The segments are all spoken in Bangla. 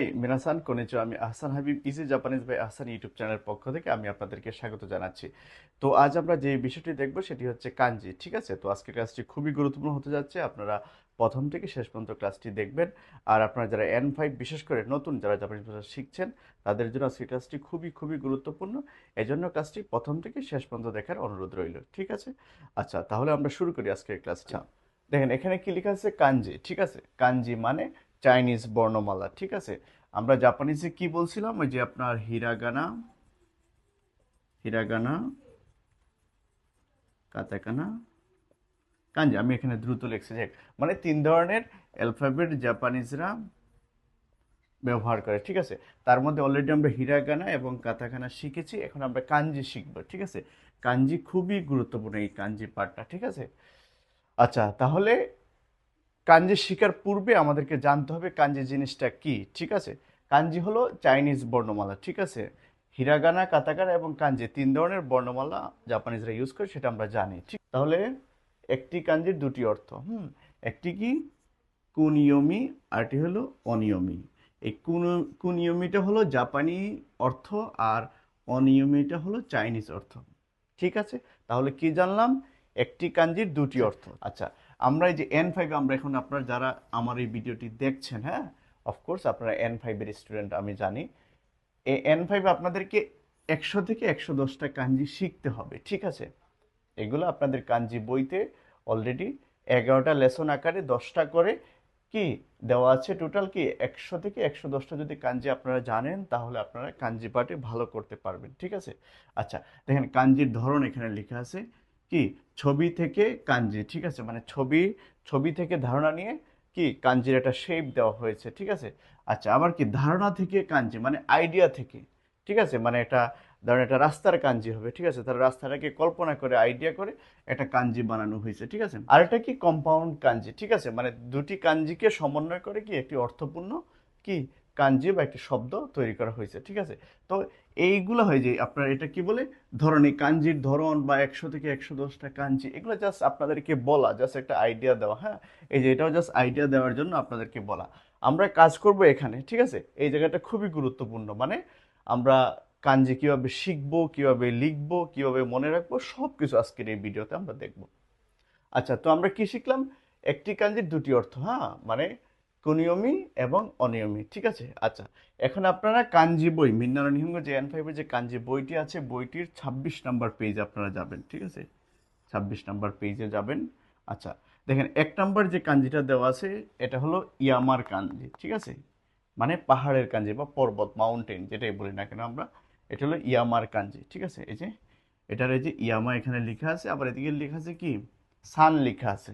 হাই মিনাসান, কনেচো, আমি Ahsan Habib, easy Japanese by Ahsan YouTube চ্যানেলের পক্ষ থেকে আমি আপনাদেরকে স্বাগত জানাচ্ছি। তো আজ আমরা যে বিষয়টি দেখব সেটি হচ্ছে কাঞ্জি, ঠিক আছে? তো আজকের ক্লাসটি খুবই গুরুত্বপূর্ণ হতে যাচ্ছে। আপনারা প্রথম থেকে শেষ পর্যন্ত ক্লাসটি দেখবেন। আর আপনারা যারা এন ফাইভ বিশেষ করে নতুন যারা জাপানিজ ভাষা শিখছেন, তাদের জন্য আজকের ক্লাসটি খুবই খুবই গুরুত্বপূর্ণ। এজন্য ক্লাসটি প্রথম থেকে শেষ পর্যন্ত দেখার অনুরোধ রইল, ঠিক আছে? আচ্ছা তাহলে আমরা শুরু করি আজকের ক্লাসটা দেখেন, এখানে কি লেখা আছে? কাঞ্জি, ঠিক আছে? কাঞ্জি মানে চাইনিজ বর্ণমালা, ঠিক আছে? আমরা জাপানিজে কি বলছিলাম? ওই যে আপনার হিরাগানা হিরাগানা কাতাকানা কাঞ্জি আমি এখানে দ্রুত লিখছি যে মানে তিন ধরনের অ্যালফাবেট জাপানিজরা ব্যবহার করে, ঠিক আছে? তার মধ্যে অলরেডি আমরা হিরাগানা এবং কাতাকানা শিখেছি, এখন আমরা কাঞ্জি শিখব, ঠিক আছে? কাঞ্জি খুবই গুরুত্বপূর্ণ এই কাঞ্জি পার্টটা ঠিক আছে? আচ্ছা তাহলে কাঞ্জি শিকার পূর্বে আমাদেরকে জানতে হবে কাঞ্জি জিনিসটা কি, ঠিক আছে? কাঞ্জি হলো চাইনিজ বর্ণমালা, ঠিক আছে? হিরাগানা কাতাকানা এবং কাঞ্জি, তিন ধরনের বর্ণমালা জাপানিজরা ইউজ করে, সেটা আমরা জানি, ঠিক? তাহলে একটি কাঞ্জির দুটি অর্থ, হুম? একটি কি? কুনিয়মি আরটি হলো অনিয়মি। এই কুন, কুনিয়মিটা হলো জাপানি অর্থ আর অনিয়মিটা হলো চাইনিজ অর্থ, ঠিক আছে? তাহলে কি জানলাম? একটি কাঞ্জির দুটি অর্থ। আচ্ছা আমরা এই যে এন ফাইভ আমরা এখন আপনার যারা আমার এই ভিডিওটি দেখছেন হ্যাঁ? অফকোর্স আপনারা এন ফাইভের স্টুডেন্ট আমি জানি। এই এন ফাইভ আপনাদেরকে একশো থেকে একশো দশটা কাঞ্জি শিখতে হবে, ঠিক আছে? এগুলো আপনাদের কাঞ্জি বইতে অলরেডি এগারোটা লেসন আকারে দশটা করে কি দেওয়া আছে টোটাল কি? একশো থেকে একশো দশটা যদি কাঞ্জি আপনারা জানেন, তাহলে আপনারা কাঞ্জি পাঠে ভালো করতে পারবেন, ঠিক আছে? আচ্ছা দেখেন কাঞ্জির ধরন এখানে লেখা আছে। কি? ছবি থেকে কাঞ্জি, ঠিক আছে? মানে ছবি ছবি থেকে ধারণা নিয়ে কি কাঞ্জির একটা শেপ দেওয়া হয়েছে, ঠিক আছে? আচ্ছা আবার কি ধারণা থেকে কাঞ্জি মানে আইডিয়া থেকে, ঠিক আছে? মানে এটা ধরেন একটা রাস্তার কাঞ্জি হবে, ঠিক আছে? তার রাস্তাটাকে কল্পনা করে আইডিয়া করে একটা কাঞ্জি বানানো হয়েছে, ঠিক আছে? আর এটা কি কম্পাউন্ড কাঞ্জি, ঠিক আছে? মানে দুটি কাঞ্জিকে সমন্বয় করে কি একটি অর্থপূর্ণ কি কাঞ্জি বা একটি শব্দ তৈরি করা হয়েছে, ঠিক আছে? তো এইগুলো হয় যে আপনার এটা কি বলে? ধরন কাঞ্জির ধরন বা একশো থেকে একশো দশটা কাঞ্জি, এগুলো জাস্ট আপনাদেরকে বলা জাস্ট একটা আইডিয়া দেওয়া হ্যাঁ? এই যে এটাও জাস্ট আইডিয়া দেওয়ার জন্য আপনাদেরকে বলা। আমরা কাজ করব এখানে, ঠিক আছে? এই জায়গাটা খুবই গুরুত্বপূর্ণ মানে আমরা কাঞ্জি কীভাবে শিখব, কীভাবে লিখব, কীভাবে মনে রাখব সব কিছু আজকের এই ভিডিওতে আমরা দেখব। আচ্ছা তো আমরা কি শিখলাম? একটি কাঞ্জির দুটি অর্থ হ্যাঁ? মানে কুনিয়মি এবং অনিয়মি, ঠিক আছে? আচ্ছা এখন আপনারা কাঞ্জি বই মিন্নার নিহঙ্গ যে এন ফাইভের যে কাঞ্জি বইটি আছে, বইটির ছাব্বিশ নাম্বার পেজ আপনারা যাবেন, ঠিক আছে? ছাব্বিশ নাম্বার পেজে যাবেন। আচ্ছা দেখেন, এক নাম্বার যে কাঞ্জিটা দেওয়া আছে, এটা হলো ইয়ামার কাঞ্জি, ঠিক আছে? মানে পাহাড়ের কাঞ্জি বা পর্বত মাউন্টেন যেটাই বলি না কেন আমরা, এটা হলো ইয়ামার কাঞ্জি, ঠিক আছে? এই যে, এটার এই যে ইয়ামা এখানে লেখা আছে, আবার এদিকে লেখা আছে কি? সান লেখা আছে।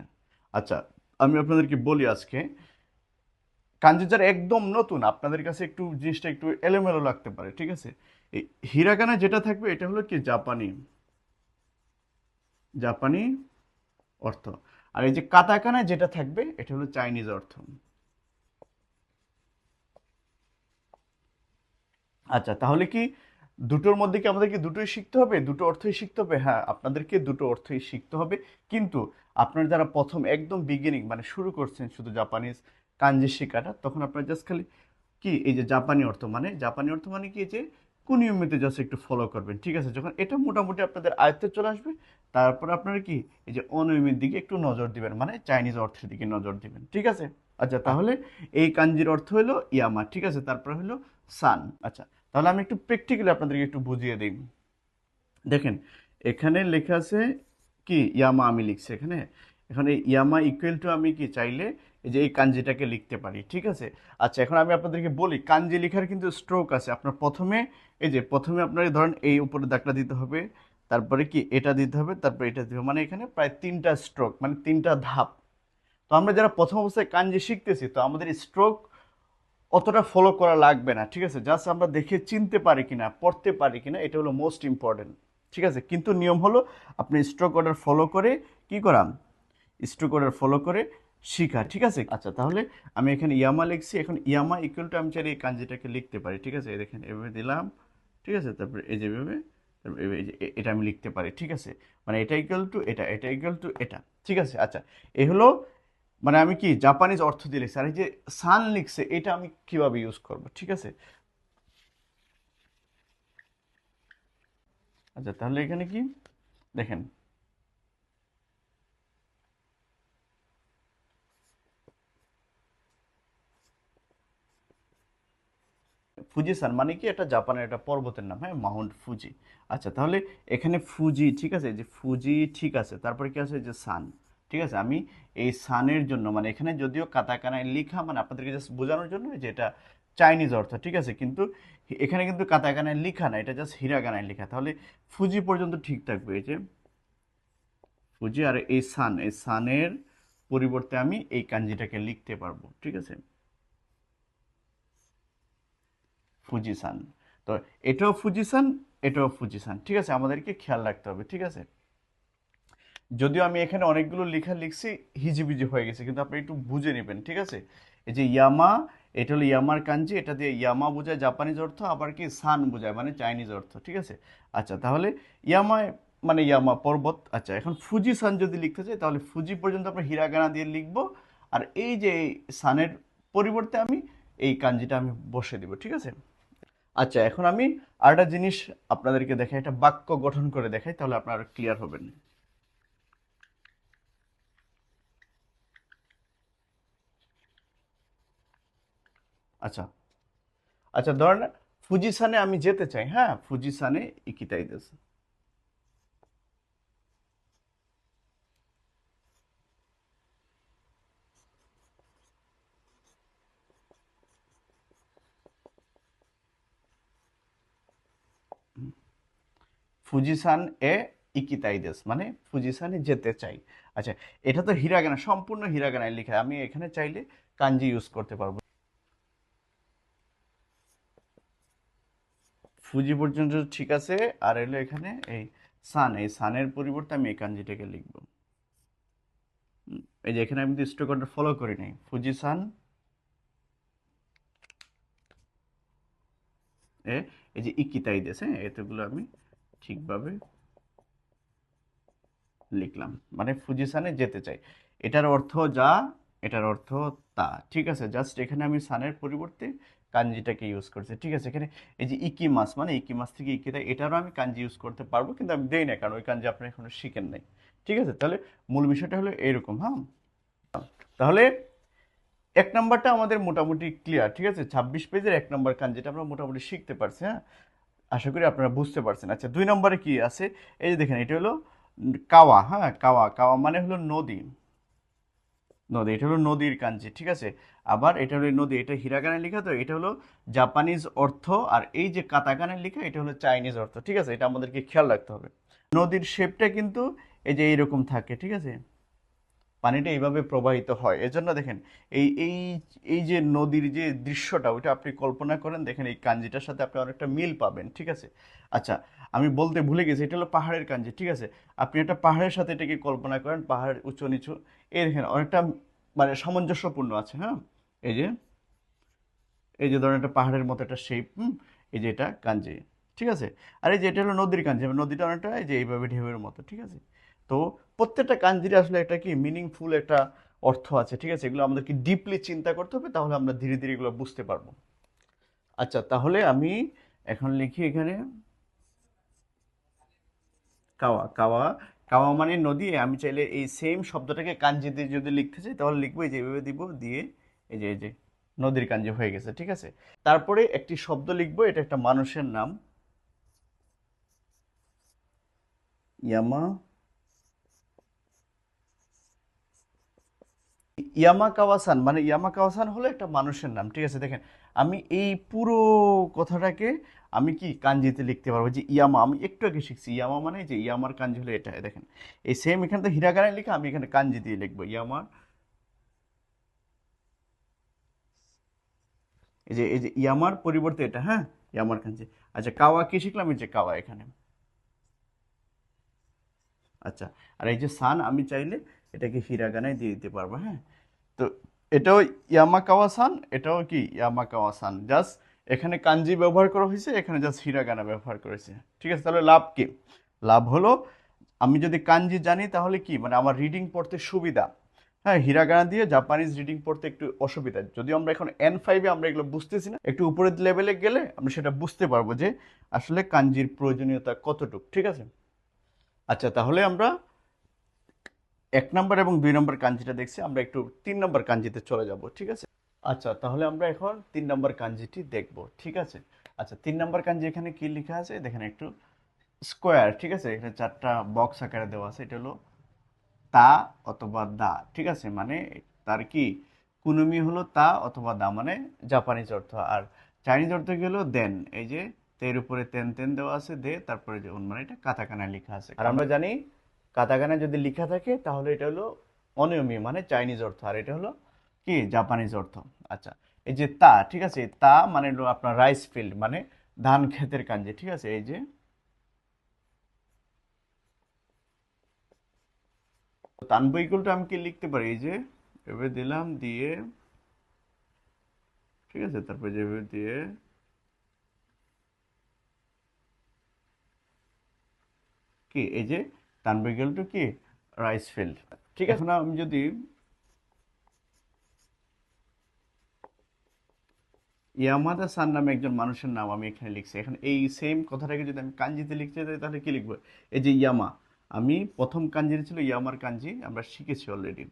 আচ্ছা আমি আপনাদেরকে বলি আজকে কাঞ্জি যারা একদম নতুন, আপনাদের কাছে একটু জিনিসটা একটু এলোমেলো লাগতে পারে, ঠিক আছে? এই হিরাগানা যেটা থাকবে, এটা হলো কি? জাপানি জাপানি অর্থ। আর এই যে কাতাকানা যেটা থাকবে, এটা হলো চাইনিজ অর্থ। আচ্ছা তাহলে কি দুটোর মধ্যে কি আমাদেরকে দুটোই শিখতে হবে? দুটো অর্থই শিখতে হবে? হ্যাঁ আপনাদেরকে দুটো অর্থই শিখতে হবে। কিন্তু আপনারা যারা প্রথম, একদম বিগিনিং মানে শুরু করছেন শুধু জাপানিজ কাঞ্জি শিকাটা তখন আপনারা জাস্ট খালি কি, এই যে জাপানি অর্থ মানে জাপানি অর্থ মানে কি যে কুনিয়মিতে জাস্ট একটু ফলো করবেন, ঠিক আছে? যখন এটা মোটামুটি আপনাদের আয়ত্তে চলে আসবে, তারপর আপনারা কি, এই যে অনিয়মের দিকে একটু নজর দিবেন মানে চাইনিজ অর্থের দিকে নজর দিবেন, ঠিক আছে? আচ্ছা তাহলে এই কাঞ্জির অর্থ হলো ইয়ামা, ঠিক আছে? তারপর হলো সান আচ্ছা তাহলে আমি একটু প্র্যাকটিক্যালি আপনাদেরকে একটু বুঝিয়ে দিই। দেখেন, এখানে লেখা আছে কি, ইয়ামা আমি লিখছি এখানে এখানে ইয়ামা ইকুয়াল টু আমি কি, চাইলে এই যে এই কাঞ্জিটাকে লিখতে পারি, ঠিক আছে? আচ্ছা এখন আমি আপনাদেরকে বলি, কাঞ্জি লেখার কিন্তু স্ট্রোক আছে। আপনার প্রথমে, এই যে প্রথমে আপনার ধরেন এই উপরে দাগটা দিতে হবে, তারপরে কি এটা দিতে হবে, তারপরে এটা দিতে হবে মানে এখানে প্রায় তিনটা স্ট্রোক মানে তিনটা ধাপ। তো আমরা যারা প্রথম অবস্থায় কাঞ্জি শিখতেছি, তো আমাদের স্ট্রোক অতটা ফলো করা লাগবে না, ঠিক আছে? জাস্ট আমরা দেখে চিনতে পারি কিনা, পড়তে পারি কিনা, এটা হলো মোস্ট ইম্পর্টেন্ট ঠিক আছে? কিন্তু নিয়ম হলো, আপনি স্ট্রোক অর্ডার ফলো করে কি করাম স্ট্রোক অর্ডার ফলো করে শিখা ঠিক আছে? আচ্ছা। তাহলে আমি এখানে ইয়ামা লিখছি। এখন ইয়ামা ইকুয়াল টু আমি চাই এই কাঞ্জিটাকে লিখতে পারি ঠিক আছে? এই দেখেন এভাবে দিলাম ঠিক আছে? তারপরে এই যেভাবে যে এ- এটা আমি লিখতে পারি ঠিক আছে? মানে এটা ইকুয়াল টু এটা এটা ইকুয়াল টু এটা ঠিক আছে? আচ্ছা এ হলো মানে আমি কি জাপানিজ অর্থ দিয়ে লিখছি আর এই যে সান লিখছে এটা আমি কীভাবে ইউজ করব ঠিক আছে? আচ্ছা তাহলে এখানে কি? দেখেন ফুজিসান মানে কি এটা জাপানের একটা পর্বতের নাম হ্যাঁ মাউন্ট ফুজি আচ্ছা তাহলে এখানে ফুজি ঠিক আছে? যে ফুজি ঠিক আছে, তারপরে কি আছে? যে সান ঠিক আছে? আমি এই সানের জন্য মানে এখানে যদিও কাতাকানায় লেখা মানে আপনাদেরকে জাস্ট বোঝানোর জন্য যে এটা চাইনিজ অর্থ, ঠিক আছে? কিন্তু এখানে কিন্তু কাতাকানায় লেখা না, এটা জাস্ট হিরাগানায় লেখা। তাহলে ফুজি পর্যন্ত ঠিক থাকবে, এই যে ফুজি আর এই সান এই সানের পরিবর্তে আমি এই কাঞ্জিটাকে লিখতে পারব, ঠিক আছে? ফুজিসান তো এটাও ফুজিসান এটাও ফুজিসান ঠিক আছে, আমাদেরকে খেয়াল রাখতে হবে, ঠিক আছে? যদিও আমি এখানে অনেকগুলো লেখা লিখছি, হিজিবিজি হয়ে গেছে, কিন্তু আপনি একটু বুঝে নেবেন, ঠিক আছে? এই যে ইয়ামা, এটা হলো ইয়ামার কাঞ্জি, এটা দিয়ে ইয়ামা বোঝায়, জাপানিজ অর্থ, আবার কি সান বোঝায় মানে চাইনিজ অর্থ, ঠিক আছে? আচ্ছা তাহলে ইয়ামায় মানে ইয়ামা পর্বত আচ্ছা এখন ফুজি সান যদি লিখতে চাই, তাহলে ফুজি পর্যন্ত আমরা হিরাগানা দিয়ে লিখব, আর এই যে সানের পরিবর্তে আমি এই কাঞ্জিটা আমি বসে দিব, ঠিক আছে? আচ্ছা এখন আমি আরেকটা জিনিস আপনাদেরকে দেখাই, একটা বাক্য গঠন করে দেখাই, তাহলে আপনারা ক্লিয়ার হবেন। আচ্ছা আচ্ছা ধরেন, ফুজিসানে আমি যেতে চাই হ্যাঁ ফুজিসানে ইকিতাই দেশ ফুজিসান এ ইকিতাই দেশ মানে ফুজিসানে যেতে চাই। আচ্ছা এটা তো হিরাগানা সম্পূর্ণ হিরাগানায় লেখা, আমি এখানে চাইলে কাঞ্জি ইউজ করতে পারব। ফুজি পর্যন্ত ঠিক আছে, আর এলো এখানে এই সান এই সানের পরিবর্তে আমি এই কাঞ্জিটাকে লিখব। এই যে এখানে আমি তো স্টোকটা ফলো করি নাই। ফুজি সান এ, এই যে ইকিতাই দেশ হ্যাঁ এতগুলো আমি ঠিকভাবে লিখলাম। মানে ফুজিসানে যেতে চাই। এটার অর্থ যা, এটার অর্থ তা। ঠিক আছে জাস্ট এখানে আমি সানের পরিবর্তে কাঞ্জিটাকে ইউজ করছি। ঠিক আছে, এখানে এই যে ইকি মাস মানে ইকি মাস থেকে ইকি দেয় এটারও আমি কাঞ্জি ইউজ করতে পারব, কিন্তু আমি দেই না, কারণ ওই কাঞ্জি আপনি এখনও শিখেন নাই। ঠিক আছে, তাহলে মূল বিষয়টা হলো এরকম হ্যাঁ? তাহলে এক নাম্বারটা আমাদের মোটামুটি ক্লিয়ার ঠিক আছে? ছাব্বিশ পেজের এক নম্বর কাঞ্জিটা আমরা মোটামুটি শিখতে পারছি হ্যাঁ? আশা করি আপনারা বুঝতে পারছেন। আচ্ছা দুই নম্বরে কি আছে? এই যে দেখেন, এটা হলো কাওয়া হ্যাঁ কাওয়া কাওয়া মানে হলো নদী। নদী, এটা হলো নদীর কাঞ্জি ঠিক আছে? আবার এটা হলো নদী, এটা হিরাগানায় লেখা, তো এটা হলো জাপানিজ অর্থ, আর এই যে কাতাকানায় লেখা, এটা হলো চাইনিজ অর্থ, ঠিক আছে? এটা আমাদেরকে খেয়াল রাখতে হবে। নদীর শেপটা কিন্তু এই যে এইরকম থাকে, ঠিক আছে? পানিটা এইভাবে প্রবাহিত হয়। এজন্য দেখেন, এই এই এই যে নদীর যে দৃশ্যটা, ওইটা আপনি কল্পনা করেন, দেখেন এই কাঞ্জিটার সাথে আপনি অনেকটা মিল পাবেন, ঠিক আছে? আচ্ছা আমি বলতে ভুলে গেছি, এটা হলো পাহাড়ের কাঞ্জি, ঠিক আছে? আপনি একটা পাহাড়ের সাথে এটাকে কল্পনা করেন, পাহাড় উঁচু নিচু, এই দেখেন অনেকটা মানে সামঞ্জস্যপূর্ণ আছে হ্যাঁ? এই যে এই যে ধরেন একটা পাহাড়ের মতো একটা শেপ এই যে এটা কাঞ্জি, ঠিক আছে? আর এই যে এটা হলো নদীর কাঞ্জি, নদীটা অনেকটা এই যে এইভাবে ঢেউয়ের মতো, ঠিক আছে? তো প্রত্যেকটা কাঞ্জির আসলে একটা কি মিনিংফুল একটা অর্থ আছে, ঠিক আছে? এগুলো আমাদেরকে ডিপলি চিন্তা করতে হবে, তাহলে আমরা ধীরে ধীরে এগুলো বুঝতে পারব। আচ্ছা তাহলে আমি এখন লিখি এখানে। কাওয়া কাওয়া কাওয়া মানে নদী। আমি চাইলে এই সেম শব্দটাকে কাঞ্জি দিয়ে যদি লিখতে চাই, তাহলে লিখব, এই যে এভাবে দিব, দিয়ে এই যে এই যে নদীর কাঞ্জি হয়ে গেছে, ঠিক আছে? তারপরে একটি শব্দ লিখব, এটা একটা মানুষের নাম। ইয়ামা ইয়ামা কাওয়াসান মানে ইয়ামা কাওয়াসান হলো একটা মানুষের নাম, ঠিক আছে? দেখেন, আমি এই পুরো কথাটাকে আমি কি কাঞ্জিতে লিখতে পারব? যে ইয়ামা, আমি একটু আগে শিখছি, ইয়ামা মানে যে ইয়ামার কাঞ্জি হলো এটা দেখেন। এই সেম এখানে তো হিরাগানায় লেখা, আমি এখানে কাঞ্জি দিয়ে লিখব, ইয়ামার। এই যে এই যে ইয়ামার পরিবর্তে এটা হ্যাঁ? ইয়ামার কাঞ্জি। আচ্ছা কাওয়া কি শিখলাম? এই যে কাওয়া এখানে। আচ্ছা আর এই যে সান, আমি চাইলে এটাকে হিরাগানায় দিয়ে দিতে পারব হ্যাঁ? তো এটাও ইয়ামাকাওয়া সান এটাও কি ইয়ামাকাওয়া সান জাস্ট এখানে কাঞ্জি ব্যবহার করা হয়েছে, এখানে জাস্ট হিরাগানা ব্যবহার করেছে। ঠিক আছে, তাহলে লাভ কি? লাভ হলো, আমি যদি কাঞ্জি জানি তাহলে কি? মানে আমার রিডিং পড়তে সুবিধা। হ্যাঁ হিরাগানা দিয়ে জাপানিজ রিডিং পড়তে একটু অসুবিধা। যদিও আমরা এখন এন ফাইভে আমরা এগুলো বুঝতেছি না, একটু উপরের লেভেলে গেলে আমরা সেটা বুঝতে পারব যে আসলে কাঞ্জির প্রয়োজনীয়তা কতটুক। ঠিক আছে? আচ্ছা তাহলে আমরা এক নম্বর এবং দুই নম্বর কাঞ্জিটা দেখছি, আমরা একটু তিন নম্বর কাঞ্জিতে চলে যাব, ঠিক আছে? আচ্ছা তাহলে আমরা এখন তিন নম্বর কাঞ্জিটি দেখব, ঠিক আছে? আচ্ছা তিন নম্বর কাঞ্জি এখানে কি লেখা আছে? দেখেন একটু স্কোয়ার, ঠিক আছে? এখানে চারটা বক্স আকারে দেওয়া আছে, এটা হলো তা অথবা দা, ঠিক আছে? মানে তার কি? কুনুমি হলো তা অথবা দা মানে জাপানিজ অর্থ। আর চাইনিজ অর্থ কি হলো? দেন, এই যে তের উপরে তেন তেন দেওয়া আছে, দে, তারপরে যে মানে এটা কাতাকানায় লেখা আছে। আর আমরা জানি কাতাকানায় যদি লেখা থাকে, তাহলে এটা হলো অনিয়মী মানে চাইনিজ অর্থ। আর এটা হলো কি? জাপানিজ অর্থ। আচ্ছা এই যে তা, ঠিক আছে? তা মানে আপনার রাইস ফিল্ড মানে ধান ক্ষেতের কাঞ্জি, ঠিক আছে? এই যে তানব ইকুয়ালটা আমি কি লিখতে পারি? এই যে এভাবে দিলাম, দিয়ে, ঠিক আছে? তারপরে যেভাবে দিয়ে, কি? এই যে তানব ইকুয়াল টু কি? রাইস ফিল্ড ঠিক আছে, এখন আমি যদি ইয়ামাদা সান নামে একজন মানুষের নাম আমি এখানে লিখছি। এখানে এই সেম কথাটাকে যদি আমি কাঞ্জিতে লিখতে যাই, তাহলে কি লিখব? এই যে ইয়ামা, আমি প্রথম কাঞ্জির ছিল, ইয়ামার কাঞ্জি, আমরা শিখেছি অলরেডি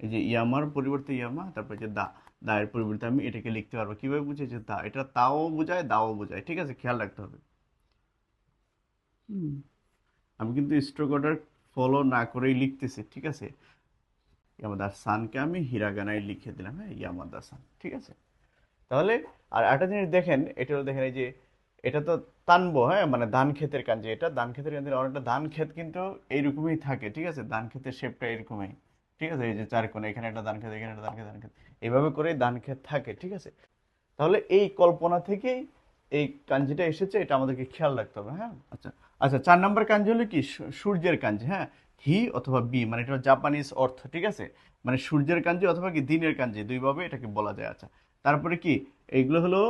এই যে ইয়ামার পরিবর্তে ইয়ামা, তারপর যে দা, দায়ের পরিবর্তে আমি এটাকে লিখতে পারব। কীভাবে বুঝে যে দা, এটা তাও বোঝায়, দাও বোঝায়। ঠিক আছে, খেয়াল রাখতে হবে। আমি কিন্তু স্ট্রোক অর্ডার ফলো না করেই লিখতেছি, ঠিক আছে? ইয়ামাদা সানকে আমি হিরাগানায় লিখে দিলাম হ্যাঁ ইয়ামাদা সান ঠিক আছে? তাহলে, আর একটা জিনিস দেখেন এটা হলো দেখেন, এই যে এটা তো তানবো হ্যাঁ মানে ধান ক্ষেতের কাঞ্জি এটা, ধান ক্ষেতের কাঞ্জি অনেকটা ধান ক্ষেত কিন্তু এইরকমই থাকে, ঠিক আছে? ধান ক্ষেতের শেপটা এরকমই, ঠিক আছে? এই যে চার কোণে, এখানে একটা ধান ক্ষেত, এখানে একটা ধান ক্ষেত ধান ক্ষেত এইভাবে করেই ধান ক্ষেত থাকে, ঠিক আছে? তাহলে এই কল্পনা থেকেই এই কাঞ্জিটা এসেছে, এটা আমাদেরকে খেয়াল রাখতে হবে হ্যাঁ? আচ্ছা। আচ্ছা চার নম্বর কাঞ্জি হলো কি? সূর্যের কাঞ্জি হ্যাঁ? হি অথবা বি মানে এটা জাপানিজ অর্থ, ঠিক আছে? মানে সূর্যের কাঞ্জি অথবা কি দিনের কাঞ্জি দুইভাবে এটাকে বলা যায় আচ্ছা। তারপরে কি? এইগুলো হলো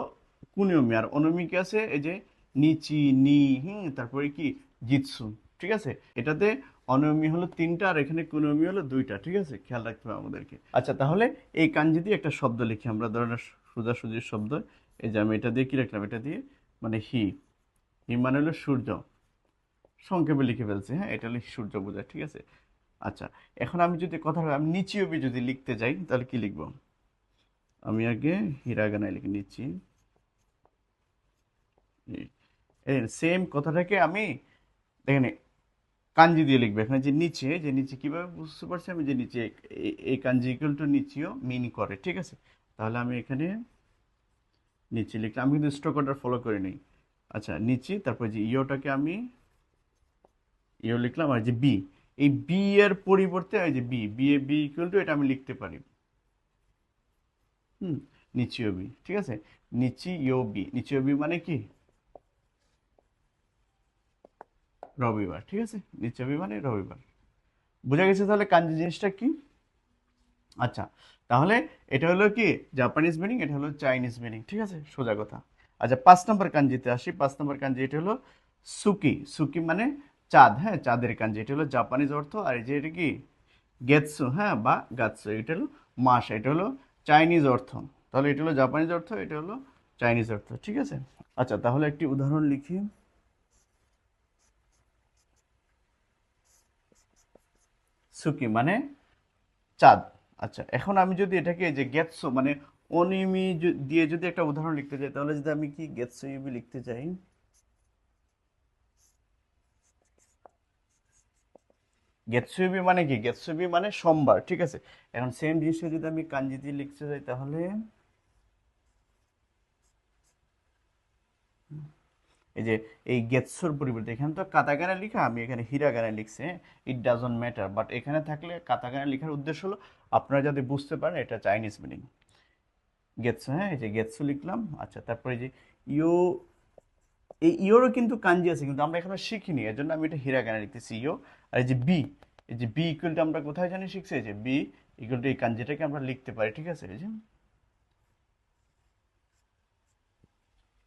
কুনিয়মি আর অনমি কি আছে এই যে নিচি, নি, হুম, তারপরে কি? জিতসু ঠিক আছে? এটাতে অনিয়মি হলো তিনটা, আর এখানে কুনিয়মি হলো দুইটা, ঠিক আছে? খেয়াল রাখতে হবে আমাদেরকে। আচ্ছা তাহলে এই কাঞ্জি দিয়ে একটা শব্দ লিখি আমরা, ধরেন সোজাসুজির শব্দ। এই যে আমি এটা দিয়ে কি রাখলাম এটা দিয়ে মানে হি। হি মানে হলো সূর্য। সংক্ষেপে লিখে ফেলছি হ্যাঁ? এটা হলো সূর্য বোঝায়, ঠিক আছে? আচ্ছা এখন আমি যদি কথা আমি নিচিওবি যদি লিখতে যাই, তাহলে কি লিখব? আমি আগে হিরাগানায় লিখে নিচ্ছি। সেম কথাটাকে আমি দেখেন কাঞ্জি দিয়ে লিখবে। এখানে যে নিচে যে নিচে কীভাবে বুঝতে পারছি আমি? যে নিচে এই কাঞ্জি ইকুয়াল টু নিচেও মিন করে, ঠিক আছে? তাহলে আমি এখানে নিচে লিখলাম, আমি কিন্তু স্ট্রোক অর্ডার ফলো করে নিই আচ্ছা নিচে, তারপর যে ইওটাকে আমি ইও লিখলাম, আর যে বি এই বি এর পরিবর্তে, এই যে B B A B equal to এটা আমি লিখতে পারি। হুম নিচিও বি ঠিক আছে? নিচি ইও বি নিচিও বি মানে কি? রবিবার, ঠিক আছে? নিচিও বি মানে রবিবার। বোঝা গেছে তাহলে কাঞ্জি জিনিসটা কি? আচ্ছা তাহলে এটা হলো কি? জাপানিজ মিনিং এটা হলো চাইনিজ মিনিং ঠিক আছে? সোজা কথা। আচ্ছা পাঁচ নম্বর কাঞ্জিতে আসি। পাঁচ নম্বর কাঞ্জি, এটা হলো সুকি। সুকি মানে চাঁদ হ্যাঁ চাঁদের কাঞ্জি। এটা হলো জাপানিজ অর্থ, আর এই যে এটা কি? গেতসু হ্যাঁ বা গাতসু এটা হলো মাস, এটা হলো চাইনিজ অর্থ। তাহলে এটা হলো জাপানিজ অর্থ, এটা হলো চাইনিজ অর্থ, ঠিক আছে? আচ্ছা তাহলে একটি উদাহরণ লিখি। সুকি মানে চাঁদ। আচ্ছা এখন আমি যদি এটাকে যে গেতসো মানে অনিমি দিয়ে যদি একটা উদাহরণ লিখতে চাই তাহলে যদি আমি কি গেতসো ইউবি লিখতে চাই গেতসুবি মানে কি? গেতসুবি মানে সোমবার, ঠিক আছে? এখন সেম জিনিসটা যদি আমি দিয়ে লিখতে চাই তাহলে এই যে, এই গেতসুর পরিবর্তে, এখানে তো কাতাকানা লেখা, আমি এখানে হিরাগানা লিখছি ইট ডাজন্ট ম্যাটার বাট এখানে থাকলে কাতাকানা লেখার উদ্দেশ্য হলো আপনারা যাতে বুঝতে পারেন, এটা চাইনিজ মিনিং গেতসু হ্যাঁ এই যে গেতসু লিখলাম আচ্ছা তারপরে যে ইও, এই ইওরও কিন্তু কাঞ্জি আছে, কিন্তু আমরা এখনও শিখিনি এর জন্য আমি এটা হিরাগানা লিখতেছি, ইও, আর এই যে বি এই যে বি ইকুয়ালটা আমরা কোথায় জানি শিখছি? এই যে বি ইকুয়াল টু এই কাঞ্জিটাকে আমরা লিখতে পারি, ঠিক আছে? এই যে,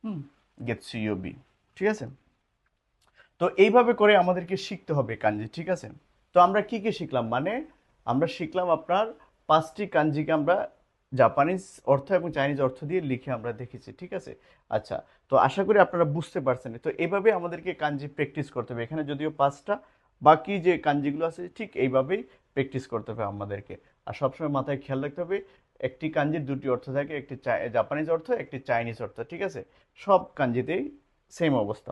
হুম গেটসু ইও বি ঠিক আছে? তো এইভাবে করে আমাদেরকে শিখতে হবে কাঞ্জি, ঠিক আছে? তো আমরা কি কি শিখলাম? মানে আমরা শিখলাম আপনার পাঁচটি কাঞ্জিকে আমরা জাপানিজ অর্থ এবং চাইনিজ অর্থ দিয়ে লিখে আমরা দেখেছি, ঠিক আছে? আচ্ছা তো আশা করি আপনারা বুঝতে পারছেন। তো এভাবে আমাদেরকে কাঞ্জি প্র্যাকটিস করতে হবে। এখানে যদিও পাঁচটা, বাকি যে কাঞ্জিগুলো আছে ঠিক এইভাবেই প্র্যাকটিস করতে হবে আমাদেরকে। আর সবসময় মাথায় খেয়াল রাখতে হবে, একটি কাঞ্জির দুটি অর্থ থাকে, একটি জাপানিজ অর্থ, একটি চাইনিজ অর্থ, ঠিক আছে? সব কাঞ্জিতেই সেম অবস্থা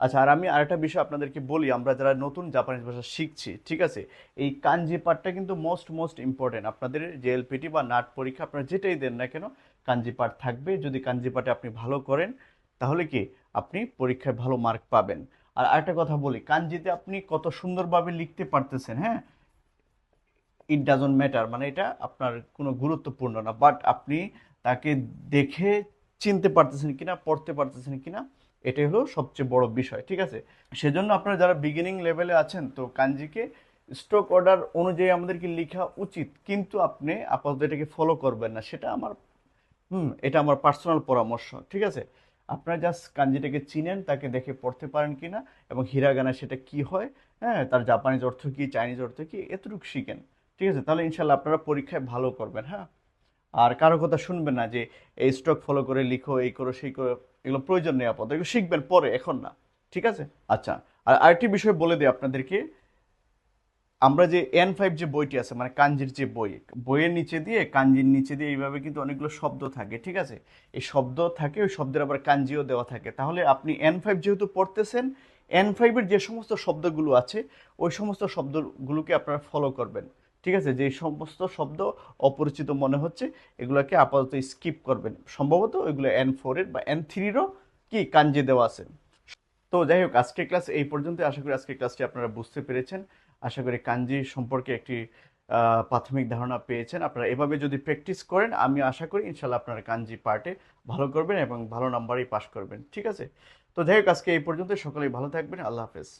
আচ্ছা আর আমি আরেকটা বিষয় আপনাদেরকে বলি, আমরা যারা নতুন জাপানিজ ভাষা শিখছি, ঠিক আছে? এই কাঞ্জি পাঠটা কিন্তু মোস্ট মোস্ট ইম্পর্টেন্ট আপনাদের জেএলপিটি বা নাট পরীক্ষা আপনারা যেটাই দেন না কেন, কাঞ্জি পাঠ থাকবে। যদি কাঞ্জি পাঠে আপনি ভালো করেন, তাহলে কি? আপনি পরীক্ষায় ভালো মার্ক পাবেন। আর আরেকটা কথা বলি, কাঞ্জিতে আপনি কত সুন্দরভাবে লিখতে পারতেছেন হ্যাঁ? ইট ডাজন্ট ম্যাটার মানে এটা আপনার কোনো গুরুত্বপূর্ণ না। বাট আপনি তাকে দেখে চিনতে পারতেছেন কিনা, পড়তে পারতেছেন কিনা এটাই হলো সবচেয়ে বড় বিষয়, ঠিক আছে? সেজন্য আপনারা যারা বিগিনিং লেভেলে আছেন, তো কাঞ্জিকে স্ট্রোক অর্ডার অনুযায়ী আমাদেরকে লেখা উচিত, কিন্তু আপনি আপাতত এটাকে ফলো করবেন না, সেটা আমার, হুম, এটা আমার পার্সোনাল পরামর্শ, ঠিক আছে? আপনারা জাস্ট কাঞ্জিটাকে চিনেন, তাকে দেখে পড়তে পারেন কিনা, এবং হিরাগানা সেটা কি হয় হ্যাঁ তার জাপানিজ অর্থ কি, চাইনিজ অর্থ কি, এতটুকু শিখেন, ঠিক আছে? তাহলে ইনশাল্লাহ আপনারা পরীক্ষায় ভালো করবেন হ্যাঁ? আর কারও কথা শুনবেন না যে, এই স্টক ফলো করে লিখো, এই করো, সেই করো এগুলো প্রয়োজন নেই আপাতত এগুলো শিখবেন পরে, এখন না, ঠিক আছে? আচ্ছা আর আরেকটি বিষয় বলে দিই আপনাদেরকে, আমরা যে এন ফাইভ যে বইটি আছে মানে কাঞ্জির যে বই, বইয়ের নিচে দিয়ে, কাঞ্জির নিচে দিয়ে এইভাবে কিন্তু অনেকগুলো শব্দ থাকে, ঠিক আছে? এই শব্দ থাকে, ওই শব্দের আবার কাঞ্জিও দেওয়া থাকে। তাহলে আপনি এন ফাইভ যেহেতু পড়তেছেন এন ফাইভের যে সমস্ত শব্দগুলো আছে, ওই সমস্ত শব্দগুলোকে আপনারা ফলো করবেন। ঠিক আছে? যে সমস্ত শব্দ অপরিচিত মনে হচ্ছে, এগুলোকে আপাতত স্কিপ করবেন। সম্ভবত ওইগুলো এন ফোরের বা এন থ্রিরও কি কাঞ্জি দেওয়া আছে। তো যাই হোক আজকের ক্লাস এই পর্যন্ত। আশা করি আজকের ক্লাসটি আপনারা বুঝতে পেরেছেন। আশা করি কাঞ্জি সম্পর্কে একটি প্রাথমিক ধারণা পেয়েছেন। আপনারা এভাবে যদি প্র্যাকটিস করেন, আমি আশা করি ইনশাল্লাহ আপনারা কাঞ্জি পার্টে ভালো করবেন এবং ভালো নাম্বারেই পাশ করবেন। ঠিক আছে? তো যাই হোক, আজকে এই পর্যন্ত সকলেই ভালো থাকবেন। আল্লাহ হাফেজ।